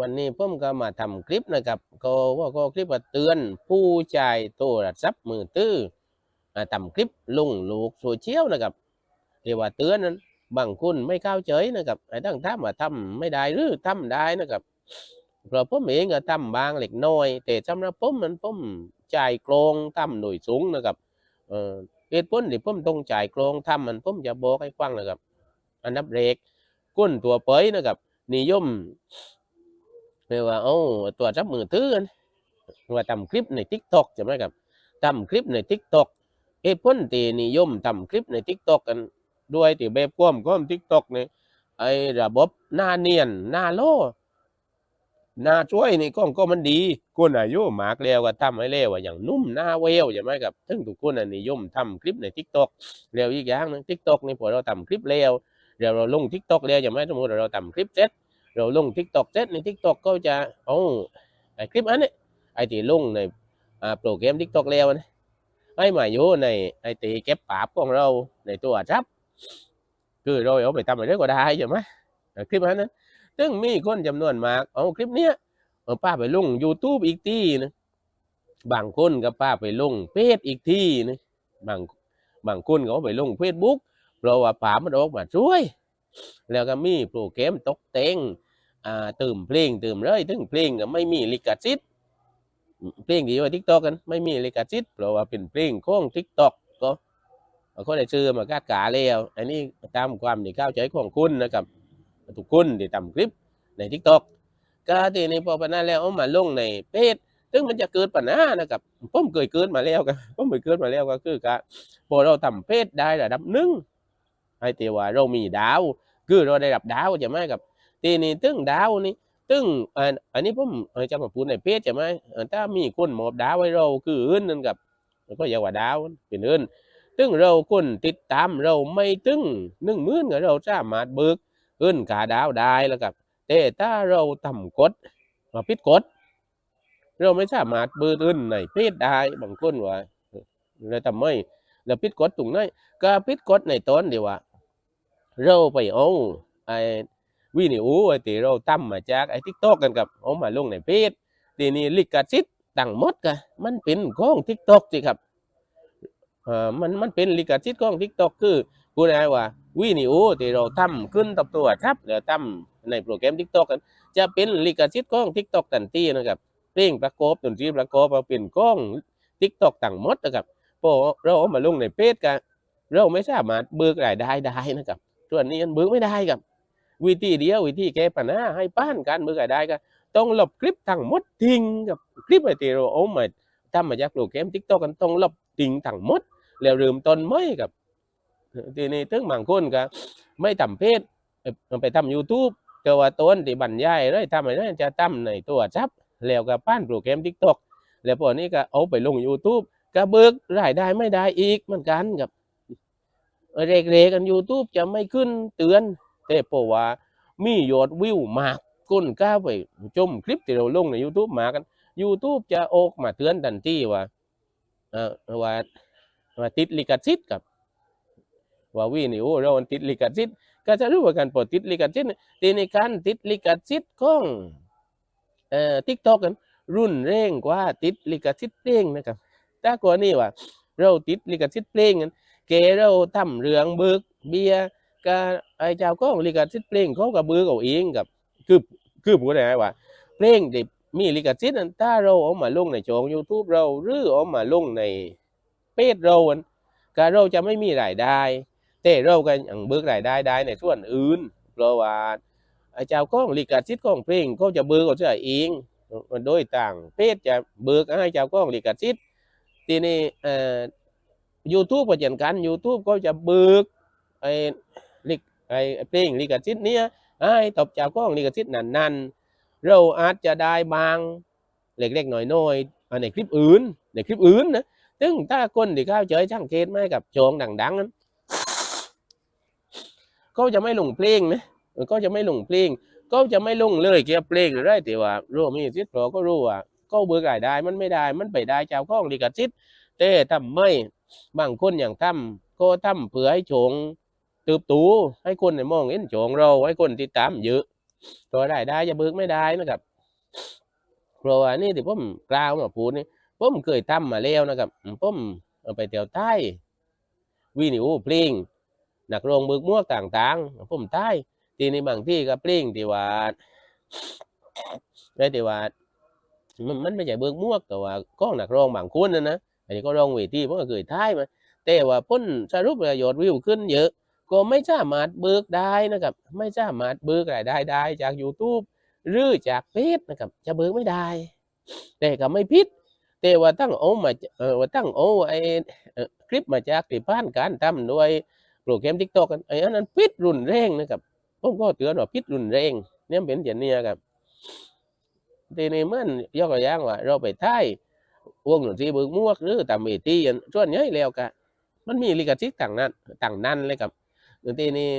วันนี้ผมก็มาทำคลิปนะครับ ก็ว่าก็คลิปว่าเตือนผู้ใช้โทรศัพท์มือถืออ่าทำคลิปลงโลกโซเชียลนะครับเรียกว่าเตือนนั้นบางคนไม่เข้าใจนะครับไอ้ตั้งทำว่าทำไม่ได้หรือทำได้นะครับเพราะผมเองก็ทำบางเล็กน้อย แต่สำหรับผมมันผมจ่ายโกรงทำโดยสูงนะครับเออเหตุผลที่ผมต้องจ่ายกรงทำมันผมจะบอกให้ฟังนะครับ อันดับแรกก้นตัวเปยนะครับนิยม รียกว่าเอาตัวจับมือถือกันว่าทำคลิปใน t ิ k t o k ใช่ไหมครับทำคลิปใน t ิ k t o k เหตุผลที่นิยมทำคลิปใน t ิ k t o k กันด้วยที่แบบความความ t ิ k t o k เนี่ยไอ้ระบบหน้าเนียนหน้าโลหน้าช่วยนี่ก็ก็มันดีคนอายุมากแล้วก็ทำให้เร็วว่าอย่างนุ่มหน้าเวลใช่ไหมครับถึงทุกคนนิยมทำคลิปใน t ิ k t o k เร็วอีกอย่างนึง t ิ k t o k นี่พอเราทำคลิปเร็วเดี๋ยวเราลงทิกตอกแล้วอย่างไรสมมติเราทำคลิปเสร็จ เราลงทิกตอกเสร็จในทิกตอกก็จะเอาไอคลิปอันนี้ไอ้ที่ลงในอ่าโปรแกรมทิกตอกแล้วนะใหมาอยู่ในไอ้ที่เก็บปาบของเราในตัวจับ คือเราเอาไปทำอะไรก็ได้ใช่ไหมคลิปอันนั้นซึ่งมีคนจำนวนมากเอาคลิปเนี้ยป้าไปลง YouTube อีกทีนะบางคนก็ป้าไปลงเพจอีกทีนะบางบางคนก็เอาไปลงเฟซบุ๊กเพราะว่าป่ามันออกมาช่วย แล้วก็มีโปรแกรมตกแต่ง อ่าตื่มเพลงตื่มเลยถึงเพลงก็ไม่มีลิขสิทธิ์เพลงที่ว่าทิกตอกกันไม่มีลิขสิทธิ์เพราะว่าเป็นเพลงของทิกตอกก็ก็ได้ชื่อมากาดกาแล้วอันนี้ตามความที่เข้าใจของคุณนะครับทุกคนที่ทำคลิปในทิกตอกก็ทีนี้พอปานนั้นแล้วเอามาลงในเพจซึ่งมันจะเกิดปัญหานะครับผมเคยเกิดมาแล้วกันผมเคยเกิดมาแล้วก็คือการพอเราทำเพจได้ระดับหนึ่งให้ตีว่าเรามีดาว คือเราได้รับดาวใช่ไหมครับ ทีนี้ตึงดาวนี่ตึงอันนี้ผมเอ่อจะมาพูดในเพจใช่ไหมถ้ามีคนหมอบดาวให้เราคืออื่นนั่นกับก็อย่าว่าดาวเป็นอื่นตึงเราคนติดตามเราไม่ตึงหนึ่งหมื่นก็เราสามารถเบิกเอินกาดาวได้แล้วครับแต่ถ้าเราทำกฎมาพิดกฎเราไม่สามารถเบิกเอินในเพจได้บางคนว่าเราทำไม่เราพิดกฎตรงนั้นก็พิดกฎในต้นเดียวว่า เราไปเอาไอ้ วิดีโอไอ้ตีเราทำมมาจากไอ้ทิกตอกกันกับเอามาลงในเพจทีนี้ลิขสิทธิ์ต่างมดกะมันเป็นของทิกตอกสิครับเอ่อมันมันเป็นลิขสิทธิ์ของทิกตอกคือพูดง่ายว่าวิดีโอที่เราทำขึ้นตับตัวครับแล้วทำในโปรแกรมทิกตอกกัน จะเป็นลิขสิทธิ์ของทิกตอกทันทีนะครับเพลงประกอบดนตรีประกอบเอาเป็นของทิกตอกต่างมดนะครับพอเราเอามาลงในเพจกันเราไม่สามารถเบิกรายได้ได้นะครับส่วนนี้มันเบิกไม่ได้ครับ วิธีเดียววิธีแก้ปัญหาให้ป้านการเบิกรายได้ก็ต้องลบคลิปทั้งหมดทิ้งกับคลิปไอที่เราเอมาทำมาจากโปรแกรมทิกตอกกันต้องลบทิ้งทั้งหมด แล้วเริ่มต้นไม่กับทีนี้ถึงบางคนก็ไม่ทำเพจไปทำ YouTube แต่ว่าต้นที่บรรยายเลยทำอะไรจะทำในตัวจับแล้วก็ป้านโปรแกรมทิกตอกแล้วพอนี้ก็เอาไปลง YouTube ก็เบิกรายได้ไม่ได้อีกเหมือนกันกับเรกๆกัน YouTube จะไม่ขึ้นเตือน แต่เพราะว่ามียอดวิวมากคนก้าไปชมคลิปที่เราลงใน YouTube มากัน YouTube จะออกมาเตือนทันทีว่าเออว่าว่าติดลิขสิทธิ์กับว่าวิดีโอ้เราติดลิขสิทธิ์ก็จะรู้ว่าการปลดติดลิขสิทธิ์เนี่ยทีในการติดลิขสิทธิ์ของเอ่อ TikTok กันรุนแรงกว่าติดลิขสิทธิ์เพลงนะครับถ้ากว่านี้ว่า เราติดลิขสิทธิ์เพลงกันเกเราทำเรื่องเบิกเบียร์ ก็ไอ้เจ้าก็ลิขสิทธิ์เพลงเขาก็เบิกเอาเองกับคือคือพูดง่ายๆว่า เพลงที่มีลิขสิทธิ์นั้นถ้าเราเอามาลงในช่อง YouTube เราหรือเอามาลงในเพจเราอันก็เราจะไม่มีรายได้ แต่เราก็ยังเบิกรายได้ได้ในส่วนอื่นเพราะว่าไอ้เจ้าของลิขสิทธิ์ของเพลงเขาจะเบิกเอาเสียเองมันโดยต่างเพจจะเบิกให้เจ้าของลิขสิทธิ์ทีนี้เอ่อยูทูบก็เช่นกันยูทูบก็จะเบิกไอ้ ลิกไอ้เพลงลิขสิทธิ์เนี้ยให้ตบจากก้องลิขสิทธิ์นั้นนั้นเราอาจจะได้บางเล็กๆหน่อยๆอันในคลิปอื่นในคลิปอื่นนะซึ่งถ้าคนที่เข้าใจช่างเกตไหมกับโจงดังๆนั้นก็จะไม่ลงเพลงนะก็จะไม่ลงเพลงก็จะไม่ลงเลยเกี่ยวกับเพลงอะไรแต่ว่ารู้มีสิทธิ์เราก็รู้ว่าก็เบิกรายได้มันไม่ได้มันไปได้เจ้าของลิขสิทธิ์แต่ทำไม่บางคนอย่างทำก็ทำเพื่อให้โฉง ตืบตูให้คนในมองเห็นโฉงเราให้คนติดตามเยอะตัวรายได้จะเบิกไม่ได้นะครับเพราะว่านี่ที่ผมกล่าวมาพูดนี่ผมเคยทำมาแล้วนะครับผมเอาไปเที่ยวใต้วินิโอเพลงนักรองเบิกม่วต่างๆผมใต้ทีนี้บางที่ก็เพลงที่ว่าได้ที่ว่ามันมันไม่ใช่เบิกม่วแต่ว่าก้องนักรองบางคนนะนะอันนี้ก็รองเวทีผมก็เคยท้ายมาแต่ว่าพ้นสรุปประโยชน์วิวขึ้นเยอะ ก็ไม่สามารถเบิกได้นะครับ ไม่สามารถเบิกรายได้ได้จาก YouTube หรือจากเพจนะครับ จะเบิกไม่ได้ แต่ก็ไม่พิษแต่ว่าตั้งโอมาเออว่าตั้งโอไอคลิปมาจากที่ผ่านการทำด้วยโปรแกรมทิกตอกไอ้อันนั้นพิษรุนแรงนะครับผมก็เตือนว่าพิษรุนแรงเนี่ยเป็นอย่างนี้ครับทีนี้เมื่อนยกตัวอย่างว่า เราไปท้ายวงดนตรีเบิกมวกหรือตามเวทีส่วนใหญ่แล้วก็มันมีลิขสิทธิ์ต่างนั้นต่างนั้นเลยครับ ดนตรีนี่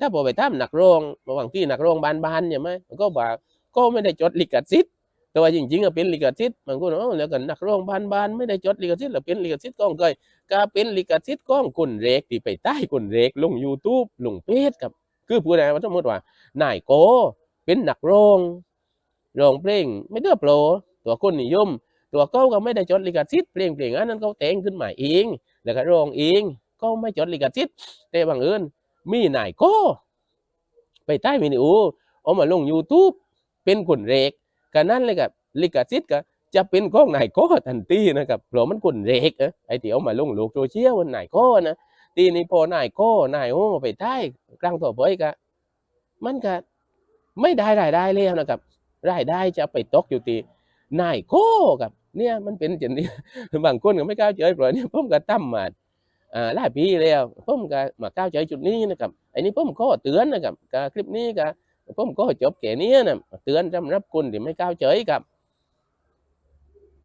ถ้าพอไปทำนักร้องระหว่างที่หนักโร้องบานๆใช่ไหมมันก็บอกก็ไม่ได้จดลิขสิทธิ์แต่ว่าจริงๆก็เป็นลิขสิทธิ์บางคนอ๋อแล้วกันหนักโร้องบานๆไม่ได้จดลิขสิทธิ์แล้วเป็นลิขสิทธิ์ของใครก็เป็นลิขสิทธิ์ของคนเรกที่ไปใต้คนเรกลง YouTube ลงเพจครับ คือพูดง่ายๆว่าสมมติว่านายโกเป็นหนักโร้องร้องเพลงไม่ได้โปรตัวคนนิยม ตัวเขาก็ไม่ได้จดลิขสิทธิ์เพลงเพลงอันนั้นเขาแต่งขึ้นมาเองแล้วก็ร้องเองก็ไม่จดลิขสิทธิ์แต่บางเอิญ มีนายก็ไปใต้วิดีโอเอามาลง YouTube เป็นคนเรกกันนั่นเลยกับลิขสิทธิ์ก็จะเป็นของนายก็ทันทีนะครับเพราะมันคนเรกอ้ยไอ้ที่เอามาลงโลกโซเชียลมันนายก็นะทีนี้พอนายก็นายโอ้ไปใต้กลางต่อไปก็มันก็ไม่ได้รายได้แล้วนะครับรายได้จะไปตกอยู่ที่นายก็กับเนี่ยมันเป็นอย่างนี้บางคนก็ไม่กล้าเจอเพราะเนี่ยผมก็ตั้มมา หลายปีแล้วผมก็มาก้าวใจจุดนี้นะครับไอ้นี่ผมก็เตือนนะครับคลิปนี้ก็ผมก็จบแค่นี้นะเตือนสำหรับคนที่ไม่ก้าวใจครับ